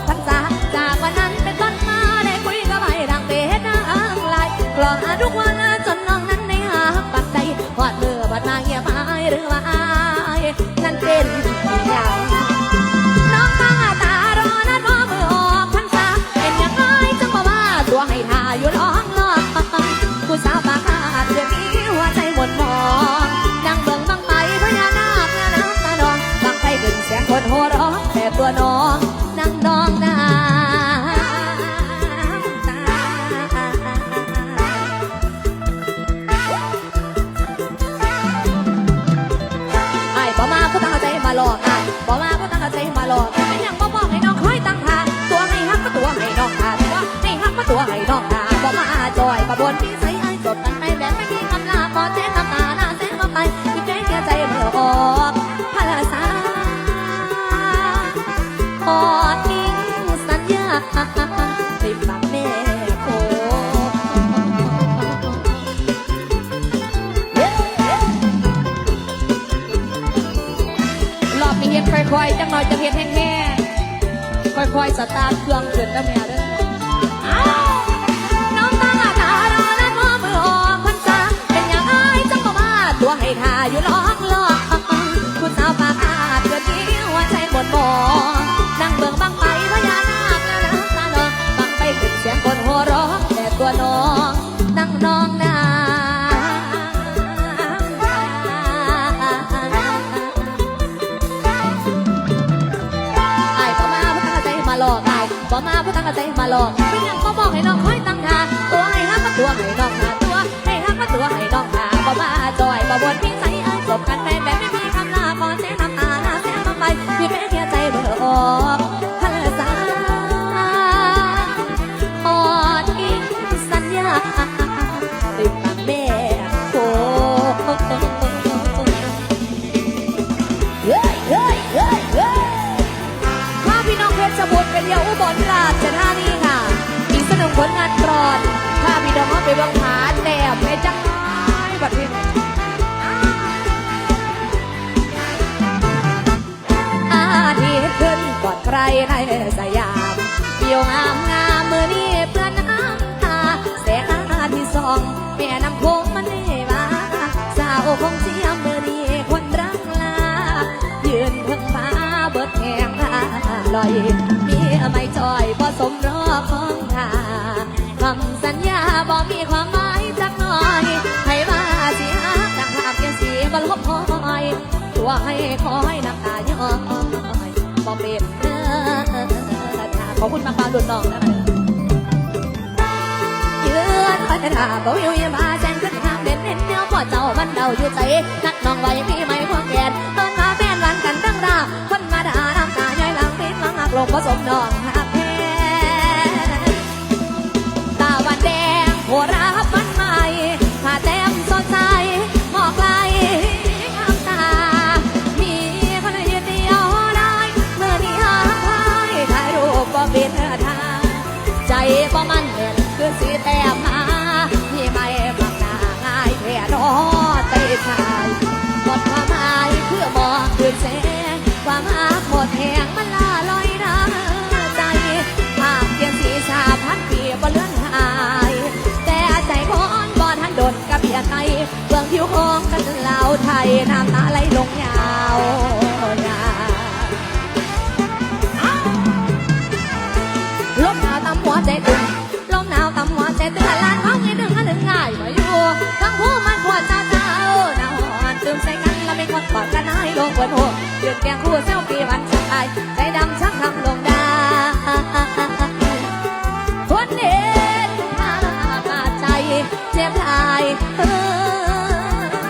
อกพรรษา มาจอยประบวนพี่ใส่ไอ้จดกันไปแบบไม่มีคำลาบ่เจ๊น้ำตาหน้าเส้นมาไปที่ใจเสียใจเมื่อออกพลาสาขอทิ้งสัญญาติดปากแม่โครอบนี้เฮ็ดค่อยๆจังหน่อยจะเฮ็ดแห้งๆค่อยๆสตาร์ทเครื่องขึ้นแล้วแม่เด้อ มาผู้ตั้งใจมาหลอกเป็นอยังบ่บอกให้น้องคอยตั้งท่าตัวให้ฮักก็ตัวให้น้องหาตัวให้ฮักก็ตัวให้น้องหาบ่มาจอยบ่บนพี่ใส่เอ้จบกันแม่แบบไม่มีคำลากอนเสียน้ำตาหน้าเสียน้ำไปพี่แม่เทียใจเบอออกพลสาขอทิ้งสัญญา รบุรีเดียวอุบลราชธานีค่ะ มีสนุกผลงานกรอนข้าพี่น้องเอาไปบังผาแต้มไปจังไม้บัดนี้อาทิตย์ขึ้นก่อนใครในสยามเกี่ยวงามงามมือนี้เพื่อนน้ำตาแสงอาทิตย์ส่องแม่น้ำโคงมันนี่มาสาวคงเสีย ลอย มีไม่จอยบ่สมรอของทาคำสัญญาบ่มีความหมายจักหน่อยให้มาสิหาดังภาพเพียงสีบ่ลบพอยตัวให้คอยน้ำตาย้อยบ่เป็นเนื้อทาขอบคุณมากๆดุนน้องนะยืนคอยท่าบ่อยู่ยังมาแจ้งขึ้นทางเด่นเด่นเดียวพอเจ้ามันเดาอยู่ใจนักน้องไว้ สีแต้มาที่ไม่มักหน้าง่ายแค่รอใจชายหมดความหมายเพื่อมองคืนแสงความหาหมดแหงมันล่าลอยน้ำใจภาพเปลี่ยนสีชาพันปีบ่เลื่อนหาย แต่ใจคนบ่ทันโดนกับเบียดในเบื้องผิวของกันลาวไทยน้ำตาไหลลงยาว นหัวยืน